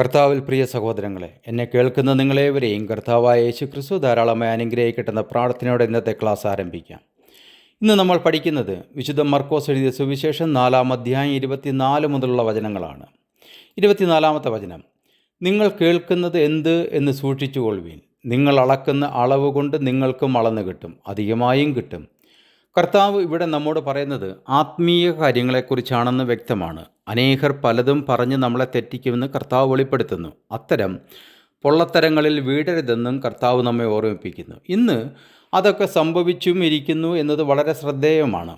കർത്താവിൽ പ്രിയ സഹോദരങ്ങളെ എന്നെ കേൾക്കുന്ന നിങ്ങളേവരെയും കർത്താവായ യേശു ക്രിസ്തു ധാരാളമായി അനുഗ്രഹിക്കട്ടെന്ന പ്രാർത്ഥനയോടെ ഇന്നത്തെ ക്ലാസ് ആരംഭിക്കാം. ഇന്ന് നമ്മൾ പഠിക്കുന്നത് വിശുദ്ധ മർക്കോസ് എഴുതിയ സുവിശേഷം നാലാം അധ്യായം ഇരുപത്തിനാല് മുതലുള്ള വചനങ്ങളാണ്. ഇരുപത്തിനാലാമത്തെ വചനം നിങ്ങൾ കേൾക്കുന്നത് എന്ത് എന്ന് സൂക്ഷിച്ചുകൊള്ളുവീൻ. നിങ്ങൾ അളക്കുന്ന അളവ് കൊണ്ട് നിങ്ങൾക്കും അളന്ന് കിട്ടും അധികമായും കിട്ടും. കർത്താവ് ഇവിടെ നമ്മോട് പറയുന്നത് ആത്മീയ കാര്യങ്ങളെക്കുറിച്ചാണെന്ന് വ്യക്തമാണ്. അനേകർ പലതും പറഞ്ഞ് നമ്മളെ തെറ്റിക്കുമെന്ന് കർത്താവ് വെളിപ്പെടുത്തുന്നു. അത്തരം പൊള്ളത്തരങ്ങളിൽ വീടരുതെന്നും കർത്താവ് നമ്മെ ഓർമ്മിപ്പിക്കുന്നു. ഇന്ന് അതൊക്കെ സംഭവിച്ചും ഇരിക്കുന്നു എന്നത് വളരെ ശ്രദ്ധേയമാണ്.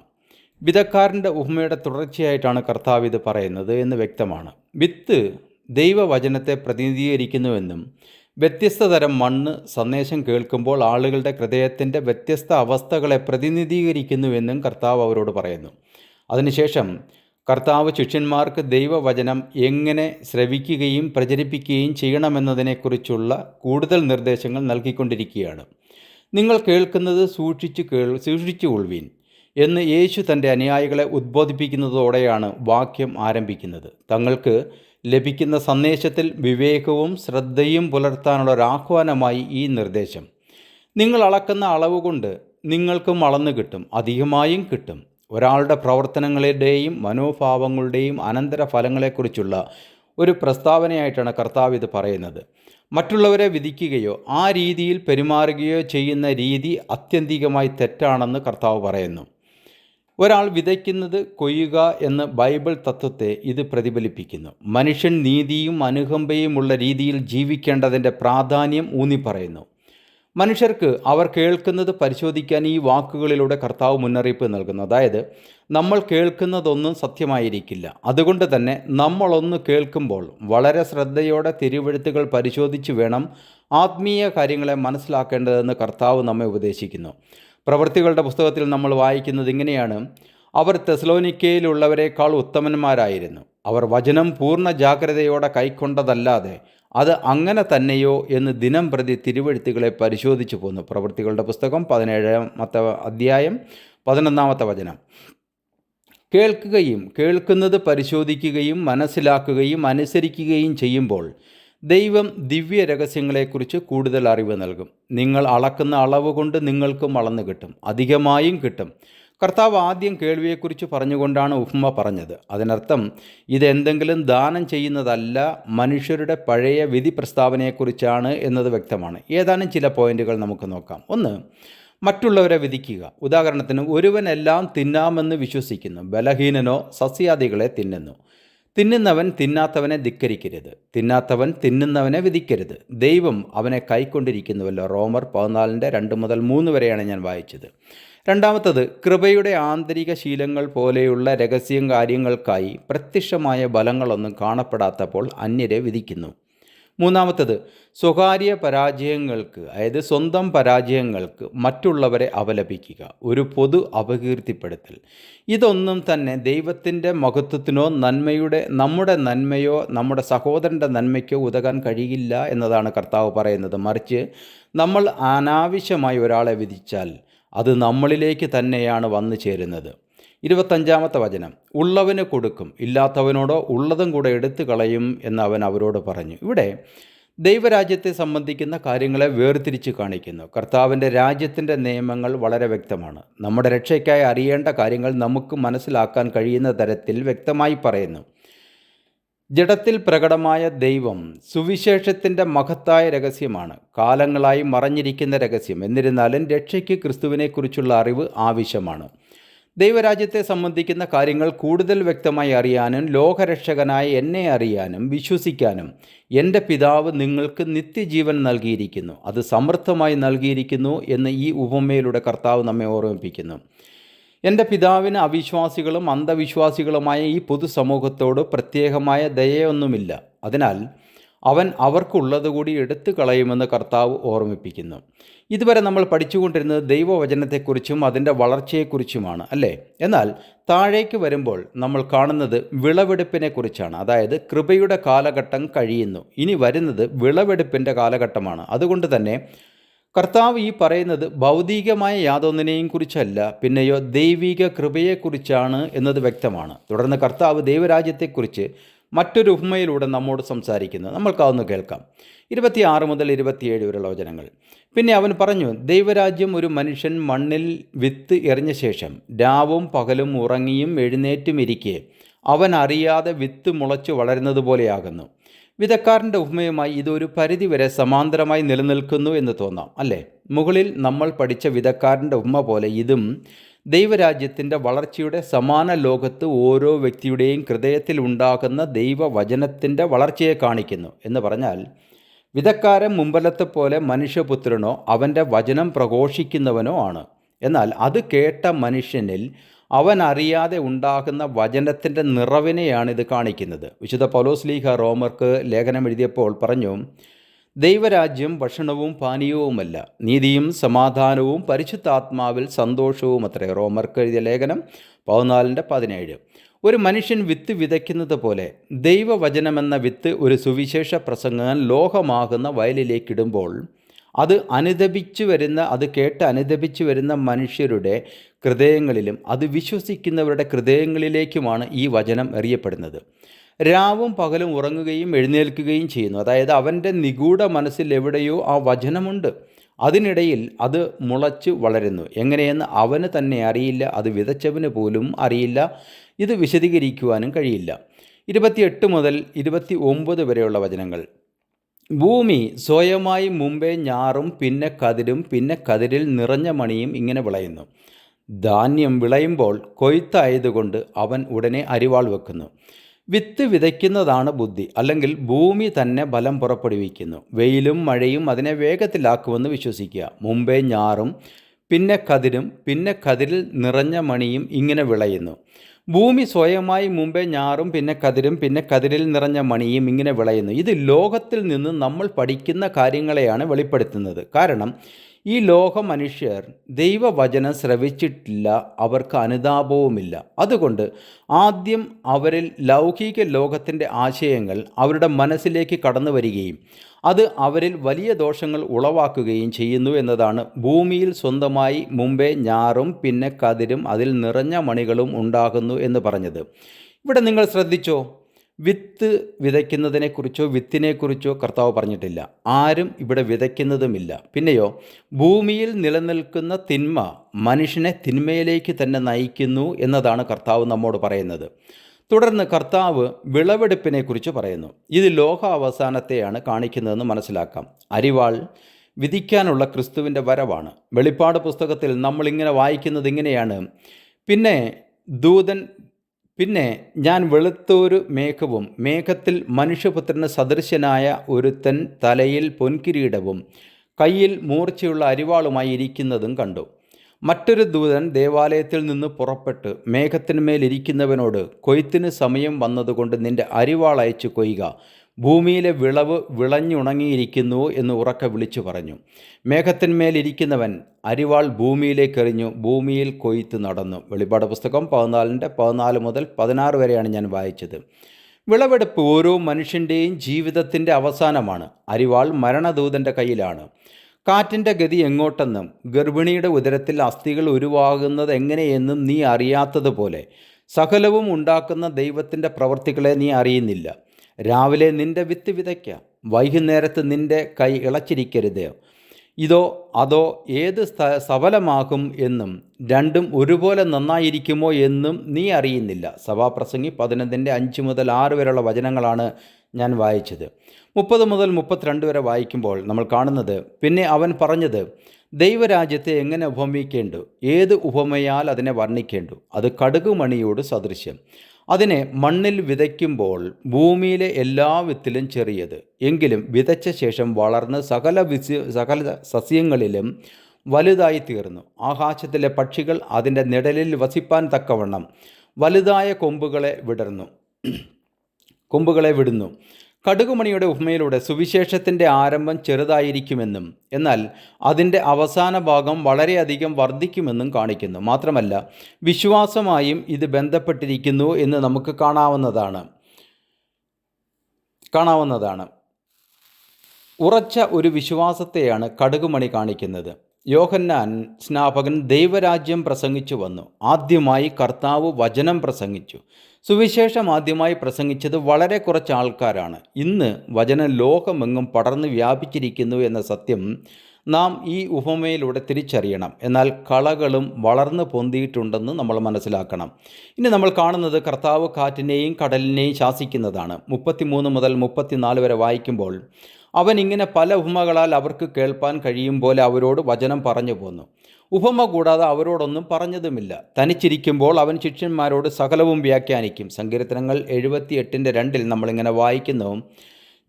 വിധക്കാരന്റെ ഉപമയുടെ തുടർച്ചയായിട്ടാണ് കർത്താവ് ഇത് പറയുന്നത് എന്ന് വ്യക്തമാണ്. വിത്ത് ദൈവവചനത്തെ പ്രതിനിധീകരിക്കുന്നുവെന്നും വ്യത്യസ്ത തരം മണ്ണ് സന്ദേശം കേൾക്കുമ്പോൾ ആളുകളുടെ ഹൃദയത്തിന്റെ വ്യത്യസ്ത അവസ്ഥകളെ പ്രതിനിധീകരിക്കുന്നുവെന്നും കർത്താവ് അവരോട് പറയുന്നു. അതിനുശേഷം കർത്താവ് ശിഷ്യന്മാർക്ക് ദൈവവചനം എങ്ങനെ ശ്രവിക്കുകയും പ്രചരിപ്പിക്കുകയും ചെയ്യണമെന്നതിനെക്കുറിച്ചുള്ള കൂടുതൽ നിർദ്ദേശങ്ങൾ നൽകിക്കൊണ്ടിരിക്കുകയാണ്. നിങ്ങൾ കേൾക്കുന്നത് സൂക്ഷിച്ചു കേൾ സൂക്ഷിച്ചു കൊള്ളുവീൻ. എന്ന് യേശു തന്റെ അനുയായികളെ ഉദ്ബോധിപ്പിക്കുന്നതോടെയാണ് വാക്യം ആരംഭിക്കുന്നത്. തങ്ങൾക്ക് ലഭിക്കുന്ന സന്ദേശത്തിൽ വിവേകവും ശ്രദ്ധയും പുലർത്താനുള്ള ഒരാഹ്വാനമായി ഈ നിർദ്ദേശം. നിങ്ങൾ അളക്കുന്ന അളവ് കൊണ്ട് നിങ്ങൾക്കും അളന്നു കിട്ടും അധികമായും കിട്ടും. ഒരാളുടെ പ്രവർത്തനങ്ങളുടെയും മനോഭാവങ്ങളുടെയും അനന്തര ഫലങ്ങളെക്കുറിച്ചുള്ള ഒരു പ്രസ്താവനയായിട്ടാണ് കർത്താവ് ഇത് പറയുന്നത്. മറ്റുള്ളവരെ വിധിക്കുകയോ ആ രീതിയിൽ പെരുമാറുകയോ ചെയ്യുന്ന രീതി അത്യന്തികമായി തെറ്റാണെന്ന് കർത്താവ് പറയുന്നു. ഒരാൾ വിതയ്ക്കുന്നത് കൊയ്യുക എന്ന ബൈബിൾ തത്വത്തെ ഇത് പ്രതിഫലിപ്പിക്കുന്നു. മനുഷ്യൻ നീതിയും അനുകമ്പയുമുള്ള രീതിയിൽ ജീവിക്കേണ്ടതിന്റെ പ്രാധാന്യം ഊന്നിപ്പറയുന്നു മനുഷ്യർക്ക് അവർ കേൾക്കുന്നത് പരിശോധിക്കാൻ ഈ വാക്കുകളിലൂടെ കർത്താവ് മുന്നറിയിപ്പ് നൽകുന്നു. അതായത് നമ്മൾ കേൾക്കുന്നതൊന്നും സത്യമായിരിക്കില്ല. അതുകൊണ്ട് തന്നെ നമ്മളൊന്ന് കേൾക്കുമ്പോൾ വളരെ ശ്രദ്ധയോടെ തിരുവഴുത്തുകൾ പരിശോധിച്ച് വേണം ആത്മീയ കാര്യങ്ങളെ മനസ്സിലാക്കേണ്ടതെന്ന് കർത്താവ് നമ്മെ ഉപദേശിക്കുന്നു. പ്രവൃത്തികളുടെ പുസ്തകത്തിൽ നമ്മൾ വായിക്കുന്നത് ഇങ്ങനെയാണ്. അവർ തെസ്ലോനിക്കയിലുള്ളവരെക്കാൾ ഉത്തമന്മാരായിരുന്നു. അവർ വചനം പൂർണ ജാഗ്രതയോടെ കൈക്കൊണ്ടതല്ലാതെ അത് അങ്ങനെ തന്നെയോ എന്ന് ദിനം പ്രതി തിരുവഴുത്തുകളെ പരിശോധിച്ചു പോന്നു. പ്രവൃത്തികളുടെ പുസ്തകം പതിനേഴാമത്തെ അധ്യായം പതിനൊന്നാമത്തെ വചനം. കേൾക്കുകയും കേൾക്കുന്നത് പരിശോധിക്കുകയും മനസ്സിലാക്കുകയും അനുസരിക്കുകയും ചെയ്യുമ്പോൾ ദൈവം ദിവ്യ രഹസ്യങ്ങളെക്കുറിച്ച് കൂടുതൽ അറിവ് നൽകും. നിങ്ങൾ അളക്കുന്ന അളവ് കൊണ്ട് നിങ്ങൾക്കും അളന്നു കിട്ടും. അധികമായും കിട്ടും. കർത്താവ് ആദ്യം കേൾവിയെക്കുറിച്ച് പറഞ്ഞുകൊണ്ടാണ് ഉഫ്മ പറഞ്ഞത്. അതിനർത്ഥം ഇതെന്തെങ്കിലും ദാനം ചെയ്യുന്നതല്ല മനുഷ്യരുടെ പഴയ വിധി പ്രസ്താവനയെക്കുറിച്ചാണ് എന്നത് വ്യക്തമാണ്. ഏതാനും ചില പോയിന്റുകൾ നമുക്ക് നോക്കാം. ഒന്ന് മറ്റുള്ളവരെ വിധിക്കുക. ഉദാഹരണത്തിന് ഒരുവനെല്ലാം തിന്നാമെന്ന് വിശ്വസിക്കുന്നു. ബലഹീനനോ സസ്യാദികളെ തിന്നുന്നു. തിന്നുന്നവൻ തിന്നാത്തവനെ ധിക്കരിക്കരുത്. തിന്നാത്തവൻ തിന്നുന്നവനെ വിധിക്കരുത്. ദൈവം അവനെ കൈക്കൊണ്ടിരിക്കുന്നുവല്ലോ. റോമർ പതിനാലിന്റെ രണ്ട് മുതൽ മൂന്ന് വരെയാണ് ഞാൻ വായിച്ചത്. രണ്ടാമത്തത് കൃപയുടെ ആന്തരിക ശീലങ്ങൾ പോലെയുള്ള രഹസ്യം കാര്യങ്ങൾക്കായി പ്രത്യക്ഷമായ ബലങ്ങളൊന്നും കാണപ്പെടാത്തപ്പോൾ അന്യരെ വിധിക്കുന്നു. മൂന്നാമത്തത് സ്വകാര്യ പരാജയങ്ങൾക്ക് അതായത് സ്വന്തം പരാജയങ്ങൾക്ക് മറ്റുള്ളവരെ അപലപിക്കുക ഒരു പൊതു അപകീർത്തിപ്പെടുത്തൽ. ഇതൊന്നും തന്നെ ദൈവത്തിന്റെ മഹത്വത്തിനോ നന്മയുടെ നമ്മുടെ നന്മയോ നമ്മുടെ സഹോദരന്റെ നന്മയ്ക്കോ ഉതകാൻ കഴിയില്ല എന്നതാണ് കർത്താവ് പറയുന്നത്. മറിച്ച് നമ്മൾ അനാവശ്യമായി ഒരാളെ വിധിച്ചാൽ അത് നമ്മളിലേക്ക് തന്നെയാണ് വന്നു ചേരുന്നത്. ഇരുപത്തഞ്ചാമത്തെ വചനം. ഉള്ളവന് കൊടുക്കും. ഇല്ലാത്തവനോടോ ഉള്ളതും കൂടെ എടുത്തു കളയും എന്ന് അവൻ അവരോട് പറഞ്ഞു. ഇവിടെ ദൈവരാജ്യത്തെ സംബന്ധിക്കുന്ന കാര്യങ്ങളെ വേർതിരിച്ച് കാണിക്കുന്നു. കർത്താവിന്റെ രാജ്യത്തിന്റെ നിയമങ്ങൾ വളരെ വ്യക്തമാണ്. നമ്മുടെ രക്ഷയ്ക്കായി അറിയേണ്ട കാര്യങ്ങൾ നമുക്ക് മനസ്സിലാക്കാൻ കഴിയുന്ന തരത്തിൽ വ്യക്തമായി പറയുന്നു. ജഡത്തിൽ പ്രകടമായ ദൈവം സുവിശേഷത്തിന്റെ മഹത്തായ രഹസ്യമാണ്. കാലങ്ങളായി മറഞ്ഞിരിക്കുന്ന രഹസ്യം. എന്നിരുന്നാലും രക്ഷയ്ക്ക് ക്രിസ്തുവിനെക്കുറിച്ചുള്ള അറിവ് ആവശ്യമാണ്. ദൈവരാജ്യത്തെ സംബന്ധിക്കുന്ന കാര്യങ്ങൾ കൂടുതൽ വ്യക്തമായി അറിയാനും ലോകരക്ഷകനായ എന്നെ അറിയാനും വിശ്വസിക്കാനും എന്റെ പിതാവ് നിങ്ങൾക്ക് നിത്യജീവൻ നൽകിയിരിക്കുന്നു. അത് സമൃദ്ധമായി നൽകിയിരിക്കുന്നു എന്ന് ഈ ഉപമയിലൂടെ കർത്താവ് നമ്മെ ഓർമ്മിപ്പിക്കുന്നു. എന്റെ പിതാവിന് അവിശ്വാസികളും അന്ധവിശ്വാസികളുമായ ഈ പൊതുസമൂഹത്തോട് പ്രത്യേകമായ ദയയൊന്നുമില്ല. അതിനാൽ അവൻ അവർക്കുള്ളത് കൂടി എടുത്തു കളയുമെന്ന് കർത്താവ് ഓർമ്മിപ്പിക്കുന്നു. ഇതുവരെ നമ്മൾ പഠിച്ചുകൊണ്ടിരുന്നത് ദൈവവചനത്തെക്കുറിച്ചും അതിന്റെ വളർച്ചയെക്കുറിച്ചുമാണ് അല്ലേ? എന്നാൽ താഴേക്ക് വരുമ്പോൾ നമ്മൾ കാണുന്നത് വിളവെടുപ്പിനെക്കുറിച്ചാണ്. അതായത് കൃപയുടെ കാലഘട്ടം കഴിയുന്നു. ഇനി വരുന്നത് വിളവെടുപ്പിന്റെ കാലഘട്ടമാണ്. അതുകൊണ്ട് തന്നെ കർത്താവ് ഈ പറയുന്നത് ഭൗതികമായ യാതൊന്നിനെയും കുറിച്ചല്ല പിന്നെയോ ദൈവിക കൃപയെക്കുറിച്ചാണ് എന്നത് വ്യക്തമാണ്. തുടർന്ന് കർത്താവ് ദൈവരാജ്യത്തെക്കുറിച്ച് മറ്റൊരു ഉപമയിലൂടെ നമ്മോട് സംസാരിക്കുന്നത്. നമ്മൾക്കതൊന്ന് കേൾക്കാം. ഇരുപത്തിയാറ് മുതൽ ഇരുപത്തിയേഴ് വരെയുള്ള വചനങ്ങൾ. പിന്നെ അവൻ പറഞ്ഞു ദൈവരാജ്യം ഒരു മനുഷ്യൻ മണ്ണിൽ വിത്ത് എറിഞ്ഞ ശേഷം രാവും പകലും ഉറങ്ങിയും എഴുന്നേറ്റും ഇരിക്കെ അവൻ അറിയാതെ വിത്ത് മുളച്ചു വളരുന്നത് പോലെയാകുന്നു. വിധക്കാരന്റെ ഉപമയുമായി ഇതൊരു പരിധിവരെ സമാന്തരമായി നിലനിൽക്കുന്നു എന്ന് തോന്നാം അല്ലേ? മുകളിൽ നമ്മൾ പഠിച്ച വിധക്കാരന്റെ ഉപമ പോലെ ഇതും ദൈവരാജ്യത്തിന്റെ വളർച്ചയുടെ സമാന ലോകത്ത് ഓരോ വ്യക്തിയുടെയും ഹൃദയത്തിൽ ഉണ്ടാകുന്ന ദൈവവചനത്തിന്റെ വളർച്ചയെ കാണിക്കുന്നു. എന്ന് പറഞ്ഞാൽ വിധക്കാരൻ മുമ്പലത്തെ പോലെ മനുഷ്യപുത്രനോ അവന്റെ വചനം പ്രഘോഷിക്കുന്നവനോ ആണ്. എന്നാൽ അത് കേട്ട മനുഷ്യനിൽ അവൻ അറിയാതെ ഉണ്ടാകുന്ന വചനത്തിന്റെ നിറവിനെയാണ് ഇത് കാണിക്കുന്നത്. വിശുദ്ധ പൗലോസ്ലീഹ റോമർക്ക് ലേഖനം എഴുതിയപ്പോൾ പറഞ്ഞു ദൈവരാജ്യം ഭക്ഷണവും പാനീയവുമല്ല. നീതിയും സമാധാനവും പരിശുദ്ധാത്മാവിൽ സന്തോഷവും അത്രേ റോമർക്ക് ലേഖനം പതിനാലിന്റെ പതിനേഴ്. ഒരു മനുഷ്യൻ വിത്ത് വിതയ്ക്കുന്നത് പോലെ ദൈവവചനമെന്ന വിത്ത് ഒരു സുവിശേഷ പ്രസംഗൻ ലോഹമാകുന്ന വയലിലേക്കിടുമ്പോൾ അത് അനുദപിച്ചു വരുന്ന അത് കേട്ട് അനുദപിച്ചു വരുന്ന മനുഷ്യരുടെ ഹൃദയങ്ങളിലും അത് വിശ്വസിക്കുന്നവരുടെ ഹൃദയങ്ങളിലേക്കുമാണ് ഈ വചനം എറിയപ്പെടുന്നത്. രാവും പകലും ഉറങ്ങുകയും എഴുന്നേൽക്കുകയും ചെയ്യുന്നു. അതായത് അവന്റെ നിഗൂഢ മനസ്സിൽ എവിടെയോ ആ വചനമുണ്ട്. അതിനിടയിൽ അത് മുളച്ച് വളരുന്നു. എങ്ങനെയെന്ന് അവന് തന്നെ അറിയില്ല അത് വിതച്ചവന് പോലും അറിയില്ല ഇത് വിശദീകരിക്കുവാനും കഴിയില്ല. ഇരുപത്തിയെട്ട് മുതൽ ഇരുപത്തി ഒമ്പത് വരെയുള്ള വചനങ്ങൾ. ഭൂമി സ്വയമായി മുമ്പേ ഞാറും പിന്നെ കതിരും പിന്നെ കതിരിൽ നിറഞ്ഞ മണിയും ഇങ്ങനെ വിളയുന്നു. ധാന്യം വിളയുമ്പോൾ കൊയ്ത്തായതുകൊണ്ട് അവൻ ഉടനെ അരിവാൾ വെക്കുന്നു. വിത്ത് വിതയ്ക്കുന്നതാണ് ബുദ്ധി. അല്ലെങ്കിൽ ഭൂമി തന്നെ ബലം പുറപ്പെടുവിക്കുന്നു. വെയിലും മഴയും അതിനെ വേഗത്തിലാക്കുമെന്ന് വിശ്വസിക്കുക. മുമ്പേ ഞാറും പിന്നെ കതിരും പിന്നെ കതിരിൽ നിറഞ്ഞ മണിയും ഇങ്ങനെ വിളയുന്നു. ഭൂമി സ്വയമായി മുമ്പേ ഞാറും പിന്നെ കതിരും പിന്നെ കതിരിൽ നിറഞ്ഞ മണിയും ഇങ്ങനെ വിളയുന്നു. ഇത് ലോകത്തിൽ നിന്ന് നമ്മൾ പഠിക്കുന്ന കാര്യങ്ങളെയാണ് വെളിപ്പെടുത്തുന്നത്. കാരണം ഈ ലോക മനുഷ്യർ ദൈവവചനം ശ്രവിച്ചിട്ടില്ല അവർക്ക് അനുതാപവുമില്ല. അതുകൊണ്ട് ആദ്യം അവരിൽ ലൗകിക ലോകത്തിന്റെ ആശയങ്ങൾ അവരുടെ മനസ്സിലേക്ക് കടന്നു വരികയും അത് അവരിൽ വലിയ ദോഷങ്ങൾ ഉളവാക്കുകയും ചെയ്യുന്നു എന്നതാണ് ഭൂമിയിൽ സ്വന്തമായി മുമ്പേ ഞാറും പിന്നെ കതിരും അതിൽ നിറഞ്ഞ മണികളും ഉണ്ടാകുന്നു എന്ന് പറഞ്ഞത്. ഇവിടെ നിങ്ങൾ ശ്രദ്ധിച്ചോ? വിത്ത് വിതയ്ക്കുന്നതിനെക്കുറിച്ചോ വിത്തിനെക്കുറിച്ചോ കർത്താവ് പറഞ്ഞിട്ടില്ല. ആരും ഇവിടെ വിതയ്ക്കുന്നതുമില്ല. പിന്നെയോ ഭൂമിയിൽ നിലനിൽക്കുന്ന തിന്മ മനുഷ്യനെ തിന്മയിലേക്ക് തന്നെ നയിക്കുന്നു എന്നതാണ് കർത്താവ് നമ്മോട് പറയുന്നത്. തുടർന്ന് കർത്താവ് വിളവെടുപ്പിനെക്കുറിച്ച് പറയുന്നു. ഇത് ലോക അവസാനത്തെയാണ് കാണിക്കുന്നതെന്ന് മനസ്സിലാക്കാം. അരിവാൾ വിധിക്കാനുള്ള ക്രിസ്തുവിന്റെ വരവാണ്. വെളിപ്പാട് പുസ്തകത്തിൽ നമ്മളിങ്ങനെ വായിക്കുന്നത് ഇങ്ങനെയാണ്. പിന്നെ ദൂതൻ പിന്നെ ഞാൻ വെളുത്തൊരു മേഘവും മേഘത്തിൽ മനുഷ്യപുത്രന് സദൃശ്യനായ ഒരുത്തൻ തലയിൽ പൊൻകിരീടവും കയ്യിൽ മൂർച്ചയുള്ള അരിവാളുമായി ഇരിക്കുന്നതും കണ്ടു. മറ്റൊരു ദൂതൻ ദേവാലയത്തിൽ നിന്ന് പുറപ്പെട്ട് മേഘത്തിന്മേലിരിക്കുന്നവനോട് കൊയ്ത്തിന് സമയം വന്നതുകൊണ്ട് നിന്റെ അരിവാൾ അയച്ചു കൊയ്യുക ഭൂമിയിലെ വിളവ് വിളഞ്ഞുണങ്ങിയിരിക്കുന്നു എന്ന് ഉറക്കെ വിളിച്ചു പറഞ്ഞു. മേഘത്തിന്മേലിരിക്കുന്നവൻ അരിവാൾ ഭൂമിയിലേക്ക് എറിഞ്ഞു ഭൂമിയിൽ കൊയ്ത്ത് നടന്നു. വെളിപാട് പുസ്തകം പതിനാലിന്റെ പതിനാല് മുതൽ പതിനാറ് വരെയാണ് ഞാൻ വായിച്ചത്. വിളവെടുപ്പ് ഓരോ മനുഷ്യന്റെയും ജീവിതത്തിന്റെ അവസാനമാണ്. അരിവാൾ മരണദൂതന്റെ കയ്യിലാണ്. കാറ്റിന്റെ ഗതി എങ്ങോട്ടെന്നും ഗർഭിണിയുടെ ഉദരത്തിൽ അസ്ഥികൾ ഉരുവാകുന്നത് എങ്ങനെയെന്നും നീ അറിയാത്തതുപോലെ സകലവും ഉണ്ടാക്കുന്ന ദൈവത്തിന്റെ പ്രവർത്തികളെ നീ അറിയുന്നില്ല. രാവിലെ നിന്റെ വിത്ത് വിതയ്ക്ക വൈകുന്നേരത്ത് നിന്റെ കൈ ഇളച്ചിരിക്കരുത്. ഇതോ അതോ ഏത് സഫലമാകും എന്നും രണ്ടും ഒരുപോലെ നന്നായിരിക്കുമോ എന്നും നീ അറിയുന്നില്ല. സഭാപ്രസംഗി പതിനൊന്നിന്റെ അഞ്ച് മുതൽ ആറ് വരെയുള്ള വചനങ്ങളാണ് ഞാൻ വായിച്ചത്. മുപ്പത് മുതൽ മുപ്പത്തിരണ്ട് വരെ വായിക്കുമ്പോൾ നമ്മൾ കാണുന്നത് പിന്നെ അവൻ പറഞ്ഞത് ദൈവരാജ്യത്തെ എങ്ങനെ ഉപമിക്കേണ്ടു? ഏത് ഉപമയാൽ അതിനെ വർണിക്കേണ്ടു? അത് കടുകുമണിയോട് സദൃശ്യം. അതിനെ മണ്ണിൽ വിതയ്ക്കുമ്പോൾ ഭൂമിയിലെ എല്ലാ വിത്തിലും ചെറിയത്. എങ്കിലും വിതച്ച ശേഷം വളർന്ന് സകല വിസ്യ സകല സസ്യങ്ങളിലും വലുതായി തീർന്നു ആകാശത്തിലെ പക്ഷികൾ അതിന്റെ നിഴലിൽ വസിപ്പാൻ തക്കവണ്ണം വലുതായ കൊമ്പുകളെ വിടർന്നു. കൊമ്പുകളെ വിടുന്നു. കടുകുമണിയുടെ ഉപമയിലൂടെ സുവിശേഷത്തിന്റെ ആരംഭം ചെറുതായിരിക്കുമെന്നും എന്നാൽ അതിന്റെ അവസാന ഭാഗം വളരെയധികം വർദ്ധിക്കുമെന്നും കാണിക്കുന്നു. മാത്രമല്ല വിശ്വാസമായും ഇത് ബന്ധപ്പെട്ടിരിക്കുന്നു എന്ന് നമുക്ക് കാണാവുന്നതാണ്. കാണാവുന്നതാണ്. ഉറച്ച ഒരു വിശ്വാസത്തെയാണ് കടുകുമണി കാണിക്കുന്നത്. യോഹന്നാൻ സ്നാപകൻ ദൈവരാജ്യം പ്രസംഗിച്ചു വന്നു. ആദ്യമായി കർത്താവ് വചനം പ്രസംഗിച്ചു. സുവിശേഷം ആദ്യമായി പ്രസംഗിച്ചത് വളരെ കുറച്ച് ആൾക്കാരാണ്. ഇന്ന് വചനം ലോകമെങ്ങും പടർന്ന് വ്യാപിച്ചിരിക്കുന്നു എന്ന സത്യം നാം ഈ ഉപമയിലൂടെ തിരിച്ചറിയണം. എന്നാൽ കളകളും വളർന്നു പൊന്തിയിട്ടുണ്ടെന്ന് നമ്മൾ മനസ്സിലാക്കണം. ഇനി നമ്മൾ കാണുന്നത് കർത്താവ് കാറ്റിനെയും കടലിനെയും ശാസിക്കുന്നതാണ്. മുപ്പത്തിമൂന്ന് മുതൽ മുപ്പത്തിനാല് വരെ വായിക്കുമ്പോൾ അവൻ ഇങ്ങനെ പല ഉപമകളാൽ അവർക്ക് കേൾപ്പാൻ കഴിയും പോലെ അവരോട് വചനം പറഞ്ഞു പോന്നു. ഉപമ കൂടാതെ അവരോടൊന്നും പറഞ്ഞതുമില്ല. തനിച്ചിരിക്കുമ്പോൾ അവൻ ശിഷ്യന്മാരോട് സകലവും വ്യാഖ്യാനിക്കും. സങ്കീർത്തനങ്ങൾ എഴുപത്തി എട്ടിന്റെ രണ്ടിൽ നമ്മളിങ്ങനെ വായിക്കുന്നു.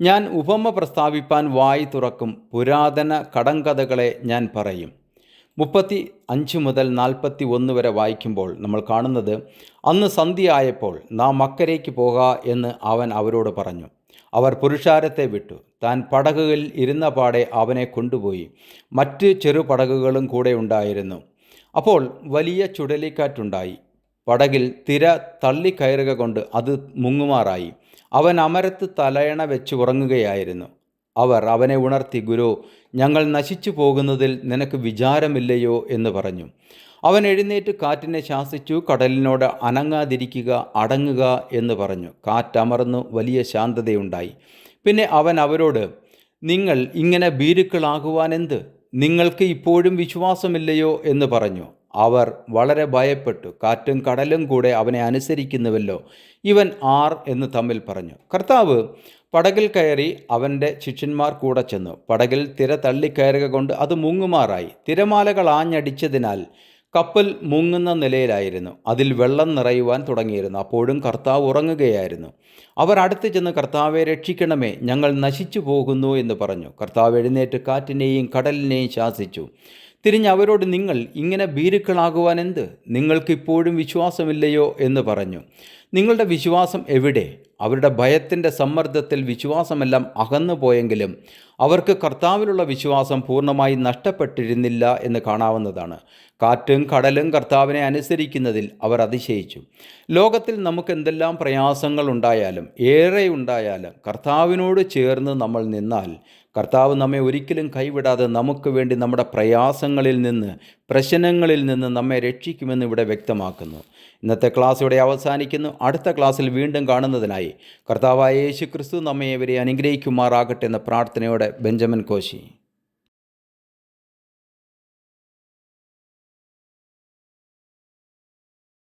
ഞാൻ ഉപമ പ്രസ്താവിപ്പാൻ വായി തുറക്കും. പുരാതന കടങ്കഥകളെ ഞാൻ പറയും. മുപ്പത്തി അഞ്ച് മുതൽ നാൽപ്പത്തി ഒന്ന് വരെ വായിക്കുമ്പോൾ നമ്മൾ കാണുന്നത് അന്ന് സന്ധ്യയായപ്പോൾ നാം അക്കരയ്ക്ക് പോക എന്ന് അവൻ അവരോട് പറഞ്ഞു. അവർ പുരുഷാരത്തെ വിട്ടു. താൻ പടകുകളിൽ ഇരുന്ന പാടെ അവനെ കൊണ്ടുപോയി. മറ്റ് ചെറു പടകുകളും കൂടെ ഉണ്ടായിരുന്നു. അപ്പോൾ വലിയ ചുഴലിക്കാറ്റുണ്ടായി. പടകിൽ തിര തള്ളിക്കയറുക കൊണ്ട് അത് മുങ്ങുമാറായി. അവൻ അമരത്ത് തലയണ വെച്ച് ഉറങ്ങുകയായിരുന്നു. അവർ അവനെ ഉണർത്തി ഗുരു ഞങ്ങൾ നശിച്ചു പോകുന്നതിൽ നിനക്ക് വിചാരമില്ലയോ? എന്ന് പറഞ്ഞു. അവൻ എഴുന്നേറ്റ് കാറ്റിനെ ശാസിച്ചു കടലിനോട് അനങ്ങാതിരിക്കുക അടങ്ങുക എന്ന് പറഞ്ഞു. കാറ്റമർന്നു വലിയ ശാന്തതയുണ്ടായി. പിന്നെ അവൻ അവരോട് നിങ്ങൾ ഇങ്ങനെ ഭീരുക്കളാകുവാനെന്ത്? നിങ്ങൾക്ക് ഇപ്പോഴും വിശ്വാസമില്ലയോ? എന്ന് പറഞ്ഞു. അവർ വളരെ ഭയപ്പെട്ടു. കാറ്റും കടലും കൂടെ അവനെ അനുസരിക്കുന്നുവല്ലോ. ഇവൻ ആർ എന്ന് തമ്മിൽ പറഞ്ഞു. കർത്താവ് പടകിൽ കയറി അവന്റെ ശിഷ്യന്മാർ കൂടെ ചെന്നു. പടകിൽ തിര തള്ളിക്കയറുക കൊണ്ട് അത് മുങ്ങുമാറായി. തിരമാലകൾ ആഞ്ഞടിച്ചതിനാൽ കപ്പൽ മുങ്ങുന്ന നിലയിലായിരുന്നു. അതിൽ വെള്ളം നിറയുവാൻ തുടങ്ങിയിരുന്നു. അപ്പോഴും കർത്താവ് ഉറങ്ങുകയായിരുന്നു. അവർ അടുത്ത് ചെന്ന് കർത്താവെ രക്ഷിക്കണമേ ഞങ്ങൾ നശിച്ചു പോകുന്നു എന്ന് പറഞ്ഞു. കർത്താവ് എഴുന്നേറ്റ് കാറ്റിനെയും കടലിനെയും ശാസിച്ചു. തിരിഞ്ഞ് അവരോട് നിങ്ങൾ ഇങ്ങനെ ഭീരുക്കളാകുവാൻ എന്ത്? നിങ്ങൾക്കിപ്പോഴും വിശ്വാസമില്ലയോ എന്ന് പറഞ്ഞു. നിങ്ങളുടെ വിശ്വാസം എവിടെ? അവരുടെ ഭയത്തിന്റെ സമ്മർദ്ദത്തിൽ വിശ്വാസമെല്ലാം അകന്നു പോയെങ്കിലും അവർക്ക് കർത്താവിലുള്ള വിശ്വാസം പൂർണമായി നഷ്ടപ്പെട്ടിരുന്നില്ല എന്ന് കാണാവുന്നതാണ്. കാറ്റും കടലും കർത്താവിനെ അനുസരിക്കുന്നതിൽ അവർ അതിശയിച്ചു. ലോകത്തിൽ നമുക്ക് എന്തെല്ലാം പ്രയാസങ്ങൾ ഉണ്ടായാലും ഏറെ ഉണ്ടായാലും കർത്താവിനോട് ചേർന്ന് നമ്മൾ നിന്നാൽ കർത്താവ് നമ്മെ ഒരിക്കലും കൈവിടാതെ നമുക്ക് വേണ്ടി നമ്മുടെ പ്രയാസങ്ങളിൽ നിന്ന് പ്രശ്നങ്ങളിൽ നിന്ന് നമ്മെ രക്ഷിക്കുമെന്ന് ഇവിടെ വ്യക്തമാക്കുന്നു. ഇന്നത്തെ ക്ലാസ് ഇവിടെ അവസാനിക്കുന്നു. അടുത്ത ക്ലാസ്സിൽ വീണ്ടും കാണുന്നതിനായി കർത്താവായ യേശു ക്രിസ്തു നമ്മെ ഇവരെ അനുഗ്രഹിക്കുമാറാകട്ടെ എന്ന പ്രാർത്ഥനയോടെ ബെഞ്ചമിൻ കോശി.